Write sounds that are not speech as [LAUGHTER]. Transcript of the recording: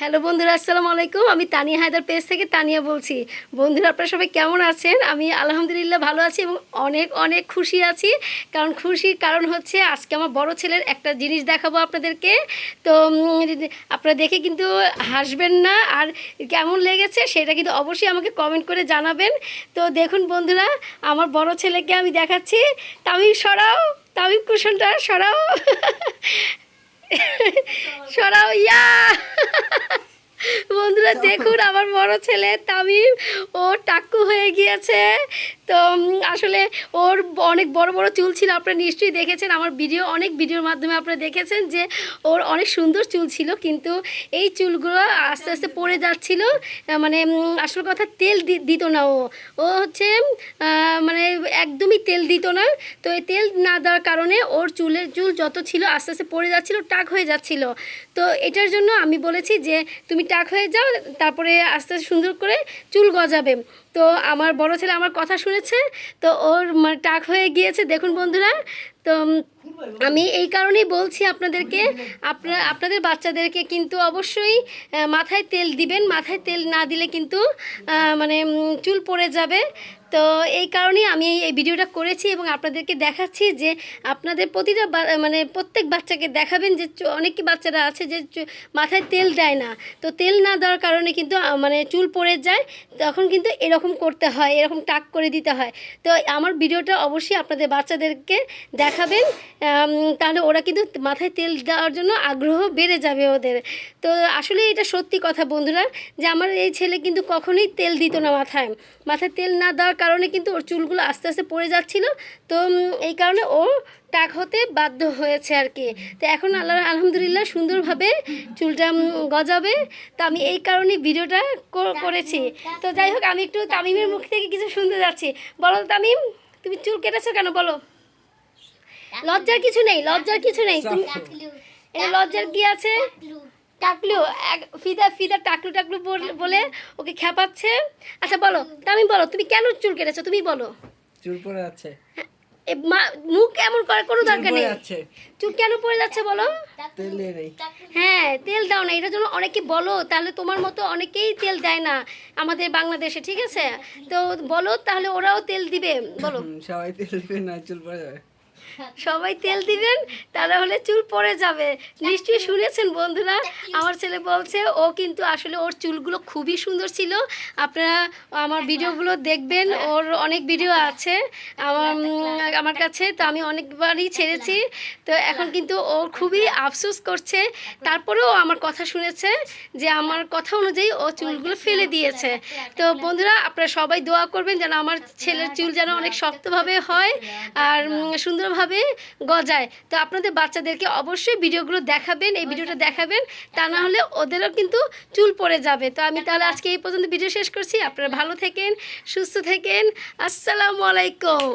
Hello বন্ধুরা, আসসালামু আলাইকুম। আমি তানিয়া হায়দার পেজ থেকে তানিয়া বলছি। বন্ধুরা, আপনারা সবাই কেমন আছেন? আমি আলহামদুলিল্লাহ ভালো আছি এবং অনেক অনেক খুশি আছি। কারণ খুশির কারণ হচ্ছে আজকে আমার বড় ছেলের একটা জিনিস দেখাবো আপনাদেরকে। তো আপনারা দেখে কিন্তু হাসবেন না। আর কেমন লেগেছে সেটা কিন্তু অবশ্যই আমাকে কমেন্ট করে জানাবেন। তো, দেখুন বন্ধুরা, আমার বড় ছেলেকে আমি দেখাচ্ছি। তামিম সরাও, তামিম কুশনটা সরাও। [LAUGHS] সরাও ইয়া! বন্ধুরা দেখুন আমার বড় ছেলে তামিম ও টাক্কু হয়ে গিয়েছে। তো আসলে ওর অনেক বড় বড় চুল ছিল, আপনারা নিশ্চয়ই দেখেছেন। আমার ভিডিও, অনেক ভিডিওর মাধ্যমে আপনারা দেখেছেন যে ওর অনেক সুন্দর চুল ছিল, কিন্তু এই চুলগুলো আস্তে আস্তে পড়ে যাচ্ছিল। মানে আসল কথা তেল দিত না ও। ও হচ্ছে মানে একদমই তেল দিত না। তো এই তেল না দেওয়ার কারণে ওর চুলের চুল যত ছিল আস্তে আস্তে পড়ে যাচ্ছিল, টাক হয়ে যাচ্ছিল। তো এটার জন্য আমি বলেছি যে, তুমি টাক হয়ে যাও, তারপরে আস্তে আস্তে সুন্দর করে চুল গজাবে। তো আমার বড় ছেলে আমার কথা শুনেছে তো ওর টাক হয়ে গিয়েছে। দেখুন বন্ধুরা তো আমি এই কারণেই বলছি আপনাদেরকে আপনার আপনাদের বাচ্চাদেরকে কিন্তু অবশ্যই মাথায় তেল দিবেন। মাথায় তেল না দিলে কিন্তু মানে চুল পড়ে যাবে। তো এই কারণেই আমি এই- ভিডিওটা করেছি এবং আপনাদেরকে দেখাচ্ছি যে আপনাদের প্রতিটা মানে প্রত্যেক বাচ্চাকে দেখাবেন যে অনেক বাচ্চারা আছে যে মাথায় তেল দেয় না। তো তেল না দেওয়ার কারণে কিন্তু মানে চুল পড়ে যায়। তখন কিন্তু এরকম করতে হয়, এরকম টাক করে দিতে হয়। তো আমার ভিডিওটা অবশ্যই আপনাদের বাচ্চাদেরকে দেখাবেন। তাহলে ওরা কিন্তু মাথায় তেল দেওয়ার জন্য আগ্রহ বেড়ে যাবে ওদের। তো আসলে এটা সত্যি কথা বন্ধুরা যে আমার এই ছেলে কিন্তু কখনোই তেল দিত না মাথায়। মাথায় তেল না দেওয়ার কারণে কিন্তু ওর চুলগুলো আস্তে আস্তে পড়ে যাচ্ছিল। তো এই কারণে ও টাক হতে বাধ্য হয়েছে আর কি। তো এখন আল্লাহ আলহামদুলিল্লাহ সুন্দরভাবে চুলটা গজাবে। তো আমি এই কারণে ভিডিওটা কর- করেছি। তো যাই হোক আমি একটু তামিমের মুখ থেকে কিছু শুনতে যাচ্ছি। বলো তামিম তুমি চুল কেটেছো কেন? বলো। লজ্জার কিছু নেই লজ্জার কিছু নেই। তুমি এ লজ্জার কি আছে? টাকলু। এক ফিদা ফিদা টাকলু টাকলু বল- বলে ওকে খেপাচ্ছে। আচ্ছা বলো তামিম বলো তুমি কেন চুল কেটেছো? তুমি বলো। চুল এ মা- মুখ এমন করার কোনো দরকার নেই। চুল কেন পড়ে যাচ্ছে বলো? তেল দিয়ে নেই হ্যাঁ তেল দাও না এটার জন্য অনেকে বলো তাহলে তোমার মতো অনেকেই তেল দেয় না আমাদের বাংলাদেশে ঠিক আছে? তো বলো তাহলে ওরাও তেল দিবে। বলো। সবাই তেল দিবে না চুল পড়ে যাবে। সবাই তেল দিবেন তাহলে হলে চুল পড়ে যাবে। নিশ্চয়ই শুনেছেন বন্ধুরা আমার ছেলে বলছে ও কিন্তু আসলে ওর চুলগুলো খুবই সুন্দর ছিল। আপনারা আমার ভিডিওগুলো দেখবেন ওর অনেক ভিডিও আছে। আমার আমার কাছে তো আমি অনেকবারই ছেড়েছি। তো এখন কিন্তু ও খুবই আফসোস করছে। তারপরেও আমার কথা শুনেছে যে আমার কথা অনুযায়ী ও চুলগুলো ফেলে দিয়েছে। তো বন্ধুরা আপনারা সবাই দোয়া করবেন যেন আমার ছেলের চুল যেন অনেক শক্তভাবে হয় আর উম, সুন্দরভাবে গজায়? তো আপনাদের বাচ্চাদেরকে অবশ্যই ভিডিওগুলো দেখাবেন, এই ভিডিওটা দেখাবেন, তা না হলে ওদেরও কিন্তু চুল পড়ে যাবে। তো আমি তাহলে আজকে এই পর্যন্ত ভিডিও শেষ করছি। আপনারা ভালো থেকেন, সুস্থ থেকেন। আসসালামু আলাইকুম।